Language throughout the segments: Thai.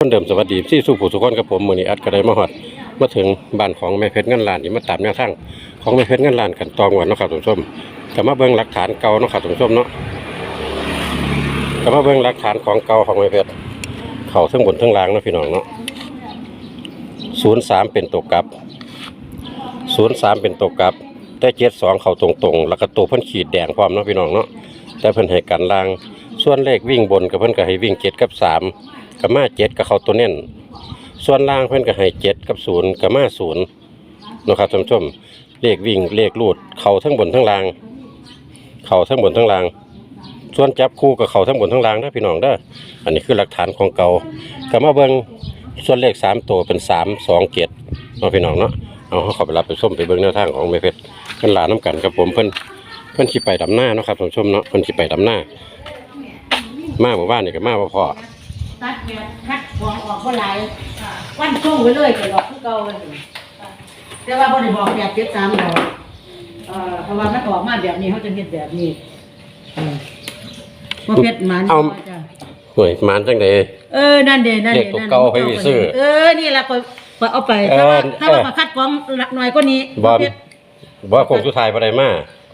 คนเดิมสวัสดีที่สู้ผู้สุขคนกับผมมือนี้อัดกระไดมาฮอดมาถึงบ้านของแม่เพชรเงินล้านนี่มาตามแนวทางของแม่เพชรเงินล้านกันตองวันเนาะครับท่านผู้ชมก็มาเบิ่งหลักฐานเก่าเนาะครับท่านผู้ชมเนาะก็มาเบิ่งหลักฐานของเก่าของแม่เพชรเข้าทั้งบนทั้งล่างเนาะพี่น้องเนาะ03เป็นตัวกลับ03เป็นตัวกลับแต่72เข้าตรงๆ แล้วก็ตัวเพิ่นขีดแดงพร้อมเนาะพี่น้องเนาะแต่เพิ่นให้กันล่างส่วนเลขวิ่งบนกับเพิ่นก็ให้วิ่ง7กับ3 กับมา7กับเขาตัวเน้นส่วนล่างเพิ่อนก็ให้7กับ0กับมา0เนาะครับท่านผู้ชมเลขวิ่งเลขรูดเขาทั้งบนทั้งล่าง เขาทั้งบนทั้งล่าง ส่วนจับคู่กับเขาทั้งบนทั้งล่างเด้พี่น้องเด้ออันนี้คือหลักฐานของเก่าก็มาเบิ่งส่วนเลข3ตัวเป็น3 2 7เนาะพี่น้องเนาะเอาเขาข้าไปรับไปส้มไปเบิ่งแนวทางของแม่เพชรเพิ่นหลานน้กันกับผมเพิ่อนเพิ่อนสิไปดำหน้าเนาะครับท่านผู้ชมเนาะเพิ่อนสิไปดำหน้ามาหมู่บ้านนี่ก็มาบ่พอ ตัดแบบคัดของออกบ่หลายวันช่วงไว้เลยก็ดอกคือเก่าเลยแต่ว่าบ่ได้บอกแบบเจ็ดสามดอกเอ่อเพราะว่ามันออกมาแบบนี้เขาจะเฮ็ดแบบนี้อืมบ่เพชรมันเอา จ้ะหน่วยมานจังได เออนั่นเด้นั่นเลเด้ขตัวเก่าให้ไปซื้อเออนี่ล่ะก็ก็เอาไปถ้าว่าเออถ้าว่ามาคัดของหน่อยกว่านี้บ่เพชรบ่คงสุดท้ายบ่ได้มา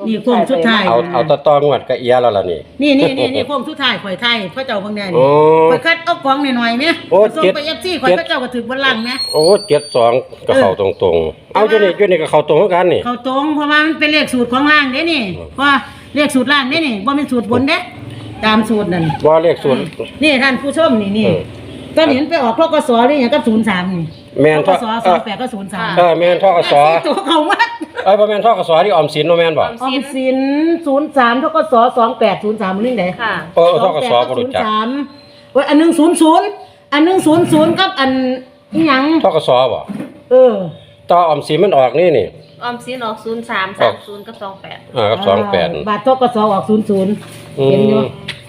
นี่โค้งสุดท้าย เอาเอาตะตองวดก็เอียแล้วล่ะนี่ นี่นี่นี่นี่โค้งสุดท้ายข่อยไทยพระเจ้าบางแดนโอ้ข่อยคัดเอาของหน่อยๆแม่โอ้ส่งเจ็ด ไป FC ข่อยเจ็ดพระเจ้าก็ถึงบนหลังแม่โอ้72ก็เข้าตรงๆ เอาอยู่นี่อยู่นี่ก็เข้าตรงเหมือนกันนี่ เขาตรงเพราะว่ามันเป็นเลขสูตรของล่างเด้นี่เพราะว่าเลขสูตรล่างเด้นี่บ่เป็นสูตรบนเด้ตามสูตรนั่นบ่เลขศูนย์ นี่ท่านผู้ชมนี่นี่เออตอนนี้มันไปออกทกสหรือหยังกับ03นี่แม่นททกส28ก็03เออแม่นทกส ตัวเขาวัด เอ้ยบ่แม่นทกสที่ออมสินเนาะแม่นบ่ออมสิน03ทกส2803มันนึงไดค่ะ เออทกสบ่รู้จัก03เว้ยอันหนึง00อันหนึง00กับอันอีหยัง ทกสบ่เออ ต่อออมสินมันออกนี่นี่ ออมสินออกศูนย์สามออสากมศูนย์กับสองแปดอ่ากับ28 บาททกสออก00อืม เห็นอยู่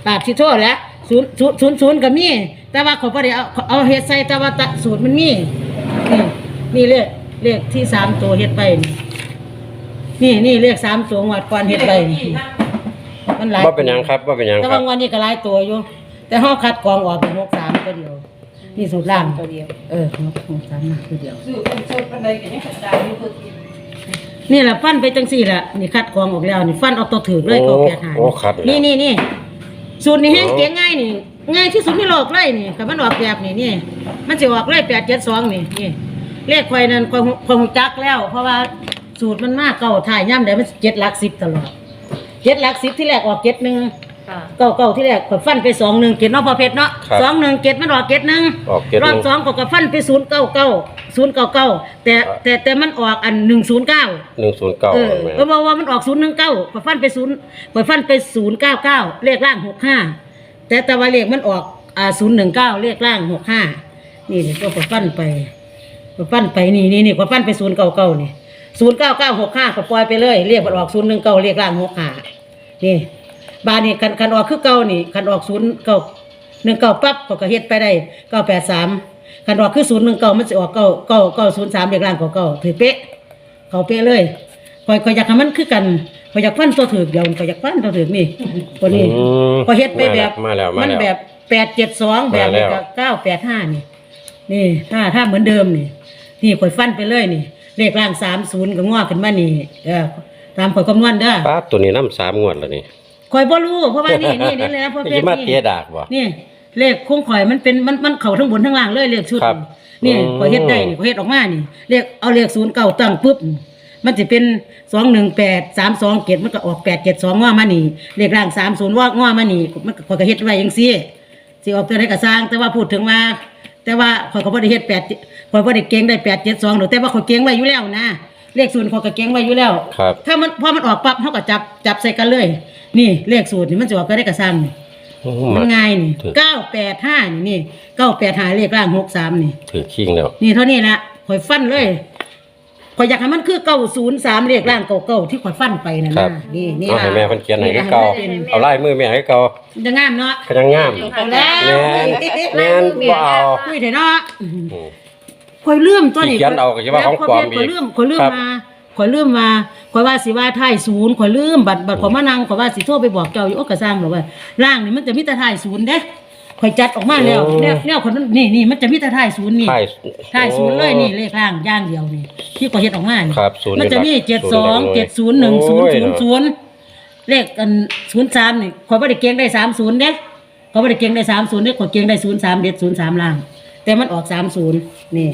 บาทที่โทษแล้ว0 0 0ก็มี แต่ว่าเขาบ่ได้เอาเอาเฮ็ดใส่แต่ว่าตะสูตรมันมี นี่นี่เลขเลขที่สามตัวเฮ็ดไปนี่ นี่นี่เลขสามตัวงวดก่อนเฮ็ดไปนี่มันหลายบ่เป็นหยังครับบ่เป็นหยังแต่ครัว่าบงวันนี้ก็หลายตัวอยู่ แต่ห้องคัดกรองออกเป็นหกสามตัวเดียว นี่สูตรล่างตัวเดียว เออหกหกสามมาตัวเดียวนี่แหละฟันไปจังสี่แหละนี่คัดกรองออกแล้วนี่ฟันออกตัวถือเลยโอ้ก็แปดหาโอ้คัดแล้ว นี่นี่นี่สูตรนี้แห้งโอ้เก๋ง่ายนี่ ง่ายที่สุดในโลกเลยนี่คันมันออกแบบนี่นี่มันจะออกเลยแปดเจ็ดสองนี่นี่เลขควายนั้นควายควายหูจักแล้ว เพราะว่า สูตรมันมากเก่าถ่ายย่ำได้มันเจ็ดหลักสิบตลอดเจ็ดหลักสิบที่แรกออกเจ็ดหนึ่งค่ะ เก่าเก่าที่แรกข่อยฟันไปสองหนึ่งเกตเนาะพอเพชรเนาะครับสองหนึ่งเกตมันออกเกตหนึ่งออกเกตหรนึ่อบงสองก็ก็ฟันไปศูนย์เก้าเก้าศูนย์เก้าเก้าแต่แต่แต่มันออกอันหนึ่งศูนย์เก้า109เออแม่เออบอกว่ามันออกศูนย์หนึ่งเก้าข่อยฟันไปศูนย์ข่อยฟันไปศูนย์เก้าเก้าเลขล่างหกห้าแต่แต่ว่าเลขมันออกอ่าศูนย์หนึ่งเก้าเลขล่างหกห้านี่นี่ก็ข่อยฟันไปข่อยฟันไปนี่นี่นี่ข่อยฟันไปศูนย์เก้าเก้านี่ ศูนย์เก้าเก้าหกห้าข่อยปล่อยไปเลยเลขมันออกศูนย์หนึ่งเก้าเลขล่างหกห้านี่บานนี่คันคันออกคือเก่านี่คันออกศูนย์เก้าหนึ่งเก้าปั๊บเขาก็เฮ็ดไปได้เก้าแปดสามคันออกคือศูนย์หนึ่งเก้ามันจะออกเก้าเก้าเก้าศูนย์สามเด็กล่างเก้าเก้าถือเป๊ะเขาเป๊ะเลยคอยคอยอยากให้มันคือกันคอยอยากฟันตัวถือเดียวคอยอยากฟันตัวถือนี่ตัวนี้อืมพอเฮ็ดไปแบบมาแล้วมามันแล้วแบบแปดเจ็ดสองแบบมาแล้วเก้าแปดห้านี่ นี่ถ้าถ้าเหมือนเดิมนี่ นี่คอยฟันไปเลยนี่ เลขล่างสามศูนย์ก็งอขึ้นมานี่เออตามคอยคำนวณเด้อป้าตัวนี้น้ำสามงวดแล้วนี่คอยบ่รู้เพราะว่านี่นี่นี่แหละเพราะเพจะชรมานี่เตี้ยดากบ่นี่เลขคงข่อยมันเป็นมันมันเข่าทั้งบนทั้งล่างเลยเลขชุดครับ นี่อืมข่อยเฮ็ดได้นี่ข่อยเฮ็ดออกมานี่เลขเอาเลขศูนย์เก้าตั้งปุ๊บมันจะเป็นสองหนึ่งแปดสามสองเกตมันก็ออกแปดเจ็ดสองว่ามานี่เลขล่างสามศูนย์ว่าว่ามานี่มันก็ข่อยก็เฮ็ดไว้ยังซี่สิออกตัวไหนก็สร้างแต่ว่าพูดถึงว่า แต่ว่าข่อยก็บ่ได้เฮ็ดแปด ข่อยบ่ได้เก่งได้แปดเจ็ดสองหรอกแต่ว่าข่อยเก่งไว้อยู่แล้วนะเลขศูนย์ข่อยก็เก่งไว้อยู่แล้ว ครับ ถ้ามันพอมันออกปั๊บเขาก็จับจับใส่กันเลย นี่เลขสูตรนี่มันจะออกก็ได้กระซังนี่โอ้มันมาง่ายนี่ถูกเก้าแปดห้านี่นี่เก้าแปดห้าเลขล่างหกสามนี่ ถือคิงแล้ว นี่เท่านี้ละข่อยฟันเลยข่อยอยากให้มันคือเก้าศูนย์สามเลขล่างเก้าเก้าที่ข่อยฟันไปนั่นครันะบนี่นี่เอาละให้แม่เพิ่นเขียนให้คือเก่าเอาลายมือแม่ให้เก่ามันจะงามเนาะก็ยังงาม เอาแล้วแม่นแม่นบ่เอา คุยเถอะเนาะ อืม ข่อยลืมตัวนี้ที่เขียนเอาก็จะว่าของปลอมอีกข่อยลืมข่อยลืมครับมาข่อยลืมมาข่อยว่าสิว่าท้ายศูนย์ข่อยลืมบัตรบัตรข่อยมานั่งข่อยว่าสิโทรไปบอกเจ้าอยู่โอ้กระซังหรอกว่าร่างนี่มันจะมีแต่ท้ายศูนย์เด้ข่อยจัดออกมาแล้วโอ้ แนวแนวคนนั้นนี่นี่มันจะมีแต่ท้ายศูนย์นี่ท้ายท้ายศูนย์เลยนี่เลขล่างย่างเดียวนี่ที่ข่อยเฮ็ดออกมานี่ครับศูนย์มันจะมีนี่เจ็ดศูสนย์องหลัเจ็กดหน่วยศูนย์หนึ่งศูนย์โอ้ยศูนย์ศูนย์เลขกันศูนย์สามนี่ข่อยบ่ได้เก่งได้สามศูนย์เด้ข่อยบ่ได้เก่งได้สามศูนย์เด้ข่อยเก่งได้ศูนย์สามเด็ดศูนย์สามล่าง แต่มันออกสามศูนย์นี่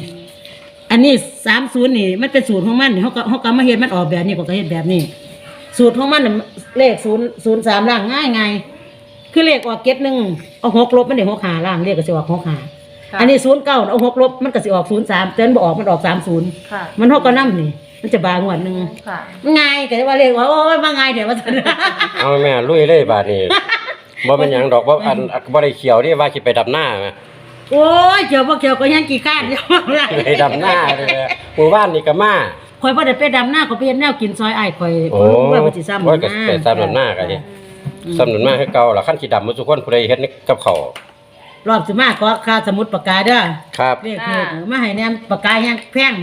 อันนี้สามศูนย์นี่ มันเป็นสูตรของมันนี่เขาก็เขาก็มาเฮ็ดมันออกแบบนี้ก็เฮ็ดแบบนี้ สูตรของมันน่ะเลขศูนย์ศูนย์สามล่างง่ายไงคือเลขออกเก็ตหนึ่งเอาหกลบมันได้หกหาล่างเลขก็สิออกหกหาค่ะอันนี้ศูนย์เก้าเอาหกลบมันก็สิออกศูนย์สามเต้นบออกมันออกสามศูนย์ค่ะมันหกก็นั่นี่ มันจะบางวันหนึ่งค่ะมันง่ายแต่ว่าเลขว่าโอ้ยมาง่ายเดี๋ยวว่าจะเอาแม่ลุยเลยบาดนี้บ่เป็นหยังดอกบ่อันบ่ได้เขียวนี่ว่าสิไปดำหน้าแม่ โอ้ยเกี่ยวบ่เกี่ยวก็ยังกี่ข้านเดียวอะไรไปดำหน้าเลยหมู่บ้านนี่ก็มาคอยบ่ได้ไปดำหน้าก็ไปเฮ็ดแนวกินซอยอ้ายคอยโอ้ว่าบ่สิซ้ำโอ้ยก็ไปซ้ำดำหน้าก็ดิซ้ำดำหน้าคือเก่าล่ะคันสิดำหมดทุกคนผู้ใดเฮ็ดกับเขาวรอบสิมาขอค่าสมุดปากกาเด้อครับเลขเลขมาให้แนมปากกาแห้งแพง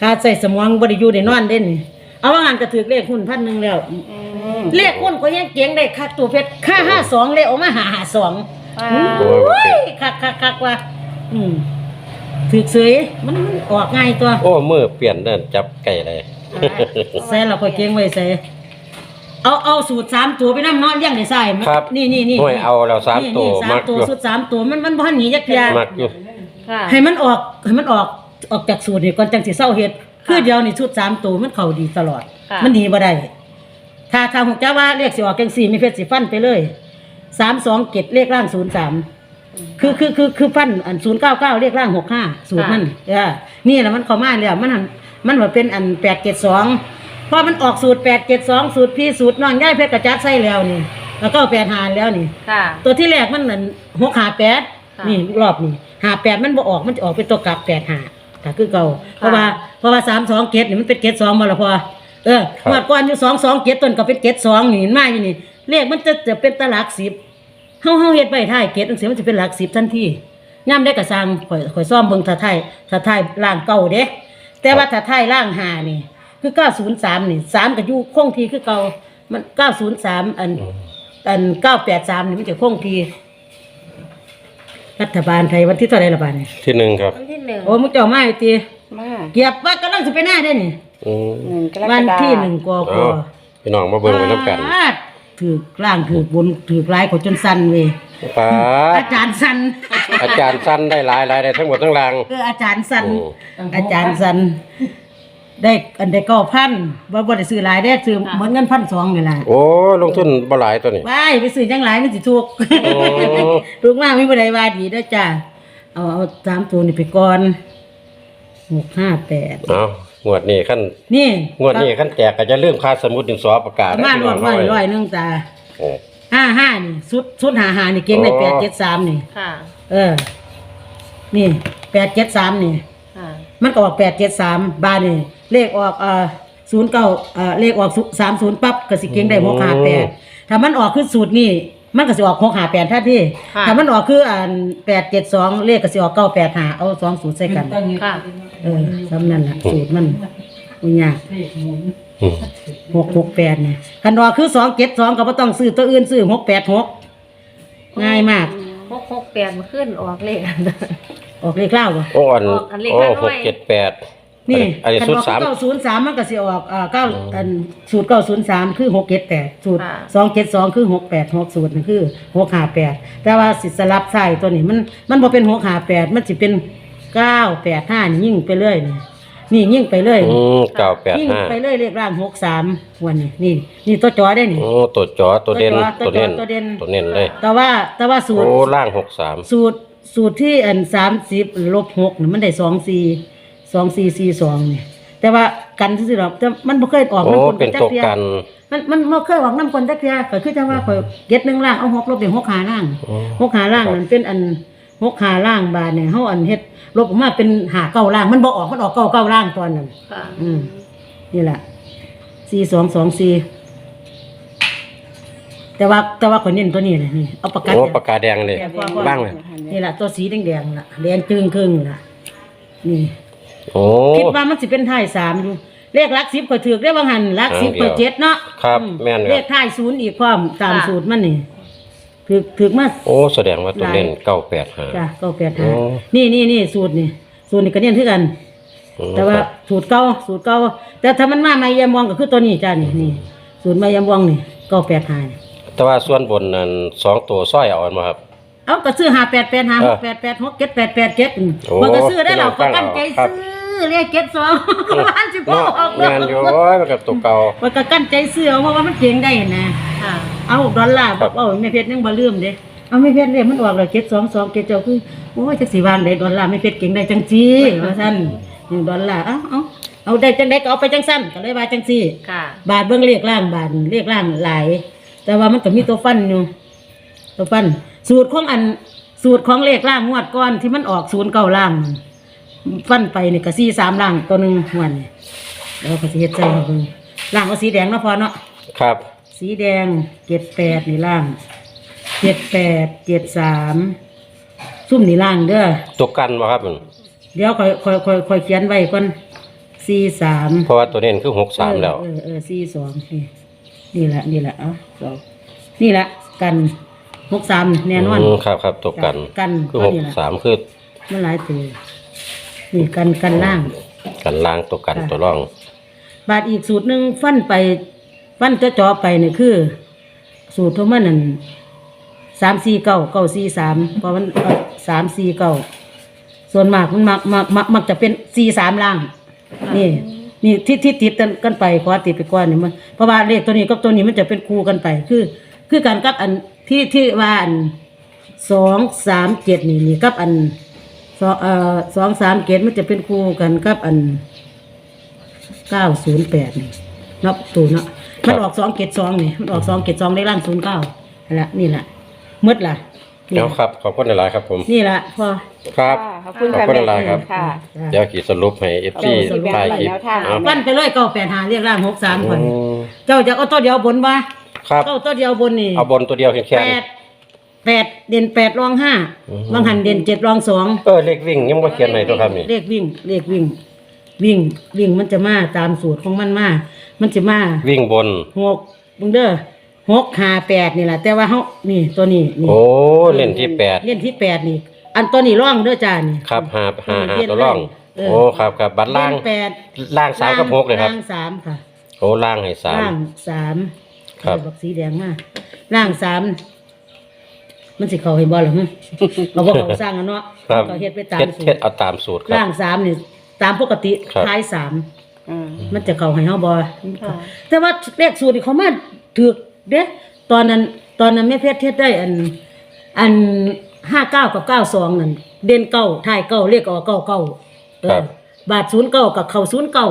ค่าใส่สมองบ่ได้อยู่ได้นอนเด่นเอาว่างั้นก็ถือเลขหุ้นพันหนึงแล้ว เลขหุ้นก็ยังเก่งได้ค่าตัวเพชรค่า52เลขออกมาหา52 ว้าโอ้ยบ่โอ้เก่ยงคักคักคักว่า อืมถือเสยมันมันออกง่ายตัวโอ้มือเปลี่ยนเดินจับไก่เลย ใส่เราค่อยเก่งไว้ใส่เอาเอาสูตรสามตัวไปน้ำนอนเลี้ยังได้ใส่มั้ยครับ นี่นี่นี่หน่วยเอาแล้วสามนี่ตัวนี่สามมักตัวอยู่สูตรสามตัวมันมันบ่ทันหนีจักเทียมักอยู่ค่ะให้มันออกให้มันออกออกจากสูตรนี่ก่อนจังสิเศร้าเฮ็ดคือเดียวนี่ชุดสามตัวมันเข้าดีตลอด ค่ะ มันหนีบ่ได้ถ้าถ้าหกจ้าว่าเลขสิออกจังสี่มีเพชรสิฟันไปเลย สามสองเกตเลขล่างศูนย์สามคือคือคือคือฟันอันศูนย์เก้าเก้าเลขล่างหกห้าสูตรมันเออนี่แหละมันเข้ามาแล้วมันหันมันมาเป็นอันแปดเกตสองพอมันออกสูตรแปดเกตสองสูตรพี่สูตรน้องย่ายเพชรกระจัดใส่แล้วนี่แล้วก็แปดหารแล้วนี่ค่ะตัวที่แรกมันนั่นหกหาแปดค่ะนี่รอบนี้หาแปดมันบ่ออกมันจะออกเป็นตัวกลับแปดหาแต่คือเก่าเพราะว่าเพราะว่าสามสองเกตนี่มันเป็นเกตสองมาละพอเออครับเมื่อก่อนอยู่สองสองเกตต้นก็เป็นเกตสองนี่เห็นมาอยู่นี่ เลขมันจะจะเป็นตะหลักสิบเฮาเฮาเฮ็ดไว้ท้ายเกตจังซี่มันจะเป็นหลักสิบทันทีย่ำได้กระซังข่อยข่อยซ่อมเบิ่งถ้าไทยถ้าไทยล่างเก่าเด้แต่ว่าถ้าไทยล่างหานี่ คือ903นี่3ก็อยู่คงที่คือเก่ามัน903อัน อันเก้าแปดสามนี่มันจะคงทีรัฐบาลไทยวันที่เท่าไหรละบาทเนี่ยที่หนึ่งครับวันที่หนึ่งโอ้มุกเจ้ามาไอ้ตีมาเกียบว่ากำลังจะไปหน้าได้นี่ อืมหนึ่งกรกฎาคมวันที่หนึ่งกกเอาพี่น้องมาเบิ่งไว้น้ำกันปาด ถือกล่างถือกบนถือกลายกดจนสั่นเว้ยป้าดอาจารย์สั่นอาจารย์สั้นได้หลายหลายได้ทั้งหมดทั้งราง เอออาจารย์สั่นโอ้ อาจารย์สั่นได้อันได้เก้าพันว่าบ่ได้ซื้อหลายได้ซื้อเหมือนเงินพันสองนี่แหละโอ้ลงทุนบ่หลายตัวนี้ ว้ายไปซื้อจังหลายมันสิถูกโอ้ ถูกมากไม่บ่ได้ว่าดีเด้อจ้าเอาเอาสามตัวนี่ไปก่อนหกห้าแปด เอา งวดนี้ขั้นนี่งวดนี้ขั้นแจกก็จะลืมค่าสมุดดินสอประกาศประมาณร้อยร้อยร้อยหนึงตาโอ้ห้าห้านี่สุดสุดหาหานี่เก่งได้อ๋อแปดเจ็ดสามนี่ค่ะเออ นี่แปดเจ็ดสามนี่ค่ะมันก็ออกแปดเจ็ดสามบาทนี่เลขออกเอ่อศูนย์เก้าเอ่อเลขออกสามศูนย์ปั๊บก็สิเก่งได้หกห้าแปดถ้ามันออกคือสูตรนี่ มันก็สิออกหกห้าแปดท่าที่ค่ะ ถ้ามันออกคืออ่านแปดเจ็ดสองเลขก็สิออกเก้าแปดหาเอาสองสูตรใส่กัน ค่ะ เออสำนั่นล่ะสูตรมันมันยากอืมหกหกแปดเนี่ยคันออกคือสองเจ็ดสองก็บ่ต้องซื้อตัวอื่นซื้อหกแปดหกง่ายมาก หกหกแปดมาขึ้นออกเลข ออกเลขเล่าบ่โอ้อันออกอันเลขโอ้ห้าหหน่กวยเจ็ดแปด นี่อันนี้คันสุดออกสาม เก้าศูนย์สามมันก็สิออกอ่าเก้าอันสูตรเก้าศูนย์สามคือหกเจ็ดแปดสูตรค่ะ สองเจ็ดสองคือหกแปดหกสูตรนี่คือหกห้าแปดแต่ว่าสิสลับใส่ตัวนี้มันมันบ่เป็นหกห้าแปดมันสิเป็นเก้าแปดห้านี่ยิ่งไปเรื่อยนี่นี่ยิ่งไปเรื่อยอืมเก้าแปดยิ่งห้าไปเรื่อยเลขร่างหกสามวันนี้นี่นี่ตัวจอได้นี่ โอ้ตัวจอตัวเด่นตัตัววจอเน้นตัวเด่น ตัวเน้นเลย แต่ว่าแต่ว่าสูตร โอ้ล่างหกสาม สูตรสูตรที่อันสามสิบลบหกนี่มันได้สองสี่ สองสี่สี่สองนี่แต่ว่ากันที่สิหรอกแต่มันบ่เคยออกโอ้น้ำคนเป็นจัตัวเทียกัน มันมันบ่เคยออกน้ำคนจักเทียก็คือจังว่าข่อยเก็ดหนึ่งล่างเอาหกลบเป็นหกหาล่างโอ้หกหาล่างนั่นเป็นอันหกหาล่างบาทเนี่ยเฮาอันเฮ็ดลบออกมาเป็นหาเก้าล่างมันบ่ออกมันออกเก้าเก้าล่างตอนนั้น ค่ะอืม นี่แหละสี่สองสองสี่แต่ว่าแต่ว่าคนเน้นตัวนี้เลยนี่เอาปากกาโอ้แดงปากกาแดงเลยแดงกว่าบ้างเลย นี่แหละตัวสีแดงๆล่ะแดงจึงครึ่งล่ะนี่ โอ้ คิดว่ามันสิเป็นท้ายสามอยู่เลขหลักสิบก็ถือได้บางหันหลักสิบอ่าเดี๋ก็ยวเจ็ดเนาะครับอืแม่นครับ เลขท้ายศูนย์อีกความตามสูตรมันนี่ถือถือมา โอ้แสดงว่าตัวเล่นเก้าแปดหาจ้ะเก้าแปดโอ้ห้านี่นี่นี่สูตรนี่สูตรนี่ก็เนียนคือกันแต่ว่าสูตรเก่าสูตรเก่าแต่ถ้ามันมาไม่ยามวองก็คือตัวนี้จ้านี่นี่สูตรไม่ยามวองนี่เก้าแปดห้านี่แต่ว่าส่วนบนนั้นสองตัวสร้อยเอาอันมาครับ เอาก็ซื้อห้าแปดแปดห้าเอหอกแปดแปดหกเจ็ดแปดแปดเจ็ดโอ้มันก็ซื้อได้หรอกพี่ก็น้องกั้นใจครับ ซื้อเรียกเจ็ดสองมันสิบหเนาะกออกงานอยู่โอ้ยมันกับตัวเก่า มันก็กั้นใจซื้อเอาเพราะว่ามันเก่งได้นะค่ะเอาดอลลาร์ครับบอกเอาแม่เพชรยังบ่ลืมเด้เอาแม่เพชรเนี่ยมันออกแล้วเจ็ดสองสองเจ็ดเจ้าคือโอ้ยจักสิวางได้ดอลลาร์แม่เพชรเก่งได้จังซี่ว่าซั่นนี่ดอลลาร์เอ้าเอาเอาได้จังไดก็เอาไปจังซั่นก็เลยว่าจังซี่ ค่ะ บาทเบิ่งเลขล่างบาทเลขล่างหลาย แต่ว่ามันก็มีตัวฟันอยู่ตัวฟัน สูตรของอันสูตรของเลขล่างงวดก้อนที่มันออกศูนย์เก้าล่างฟันไปนี่ก็สี่สามล่างตัวหนึ่งหวนนี่แล้วก็สิเฮ็ดใจให้เบิ่งล่างก็สีแดงเนาะพอเนาะครับ สีแดงเจ็ดแปดนี่ล่างเจ็ดแปดเจ็ดสามซุ่มนี่ล่างเด้อตัวกันบ่ครับมันเดี๋ยวค่อยค่อยค่อยค่อยเขียนไว้ก่อนสี่สามเพราะว่าตัวเล่นคือหกสามแล้วเออเออสี่สองนี่นี่แหละนี่แหละเอะสองนี่แหละกัน หกสามแน่นอน อืมครับครับตัวกันกันคือก็หกนี่แหละสามคือมันหลายตัวนี่กันกันล่าง กันล่างตัวกันค่ะ ตัวร่อง บาทอีกสูตรหนึ่งฟันไปฟันจะจอไปเนี่ยคือ สูตรของมันนั่นสามสี่เก้าเก้าสี่สามเพราะมันสามสี่เก้าส่วนมากมันมักมักมักมักจะเป็นสี่สามล่าง นี่ นี่ที่ที่ติดกันไปขอติดไปก่อนนี่มันเพราะว่าเลขตัวนี้กับตัวนี้มันจะเป็นคู่กันไป คือ คือการกับอัน ที่ที่ว่าอันสองสามเจ็ดนี่นี่กับอันสองเอ่อสองสามเจ็ดมันจะเป็นคู่กันกับอันเก้าศูนย์แปดนี่เนับตัวเนาะมันออกสองเจ็ดสองนี่มันออกสองเจ็ดสองได้ล่างศูนย์เก้าละนี่แหละหมืดละนี่เอาครับ ขอบคุณหลายๆครับผม นี่ละพอ ครับขอบคุณขอบค่ะคุณแม่หลายๆครับ ค่ะ เดี๋ยวกี่สรุปให้เอฟซีสรุปถ่ายคลิปแนวทางเอาฟันไปเลยเก้าแปดหาเรียกล่างหกสามคนอืมเจ้าจะเอาตัวเดียวบนว่า ครับ เก้าตัวเดียวบนนี่เอาบนตัวเดียวแค่แปดแปดเด่นแปดรองห้าอืมบางหันเด่นเจ็ดรองสองเออเลขวิ่งยังบ่เขียนไหนตัวครับนี่เลขวิ่งเลขวิ่ง วิ่งวิ่งมันจะมาตามสูตรของมันมา มันจะมาวิ่งบน หกมึงเด้อหกห้าแปดนี่แหละแต่ว่าเขานี่ตัวนี้นี่โอ้เล่นที่แปดเล่นที่แปดนี่ อันตัวนี้ร่องเด้อจ้านี่ ครับหาหาหาเล่นตัวร่อง เออ โอ้ครับครับบัตรล่างเนแปดล่างสามกับหกเลยครับ ล่างสามค่ะโอ้ล่างให้สามล่างสาม ครับเอาอกสีแดงมาล่างสามมันสิเขาเห็นบ่หรอฮะเราบอกเขาสร้างกันเนาะครับเขาเฮ็ดไปตามเฮ็ดสูเฮ็ตดรเอาตามสูตรครับ ล่างสามนี่ตามปกติครับ ท้ายสามอืม มันจะเข้าให้เฮาบ่ค่ะ แต่ว่าเลขสูตรนี่เขามาถูกเด้ตอนนั้นตอนนั้นแม่เพชรเทศได้อัน อันห้าเก้ากับเก้าสองนั่นเด่นเก้าท้ายเก้าเรียกออกเก้าเก้าเออครับ บาทศูนย์เก้ากับเข่าศูนย์เก้า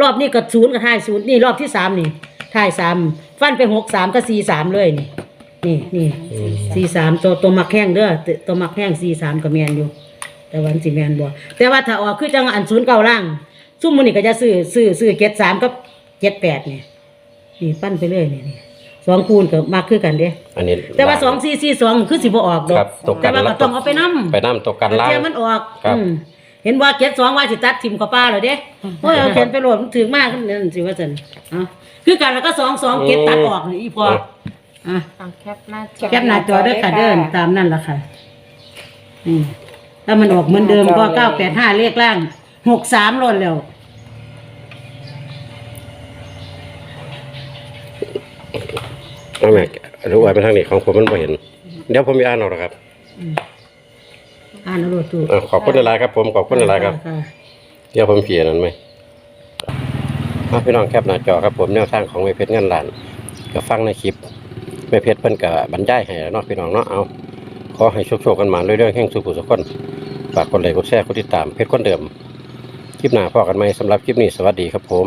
รอบนี้กับศูนย์กับท้ายศูนย์นี่รอบที่สามนี่ ท้ายสามฟันไปหกสามกับสี่สามเลยนี่นี่นี่สี่สามตัวตัวมักแห้งเด้อตัวตัวมักแห้งสี่สามกับแมนอยู่ แต่วันสิแมนบ่แต่ว่าถ้าออกคือจังอันศูนย์เก้าล่างซุ่มมันนี่ก็จะซื้อซื้อซื้อเจ็ดสามกับเจ็ดแปดนี่นี่ปั้นไปเรื่อยนี่นี่สองคูณก็มากคือกันเด้อันนี้แต่ว่าสองสี่สี่สองคือสิบ่ออกดอครักบตกกัแต่นว่าแล้ก็วต้องเอาไปนํไปน้ำตกกันล่างเทียมันออกครับอืมเห็นว่าเจ็ดสองว่าสิตัดทิมเข้าป้าเลยเด้โอ้ยเอาเขียนไปโหลดมันถึงมากนั่นสิว่าซั่นเอา คือกันแล้วก็สองสองเก็บตัดออกนี่อีพออะเอาแคปหน้าจอแคปหน้าจอเด้อค่ะเดินตามนั่นล่ะค่ะอืมถ้ามันออกเหมือนเดิมก็เก้าแปดห้าเลขล่างหกสามลดแล้วเอาแม่รู้ไว้ไปทางนี้ของผมมันบ่เห็น เดี๋ยวผมจะอ่านเอาละครับอ่านเอาโลดถูกอะขอบคุณหลายๆครับผมขอบคุณหลายๆครับะ เดี๋ยวผมเขียนนั้นไหม ครับพี่น้องแคปหน้าจอครับผมแนวทางของแม่เพชรเงินล้านก็ฟังในคลิปแม่เพชรเพิ่นก็บรรยายให้แล้วเนาะพี่น้องเนาะเอาขอให้โชคๆกันมาเรื่อยๆแห่งสุขสุขคนฝากกดไลค์กดแชร์กดติดตามเพชรคนเดิม คลิปหน้าพอกันไหมสำหรับคลิปนี้สวัสดีครับผม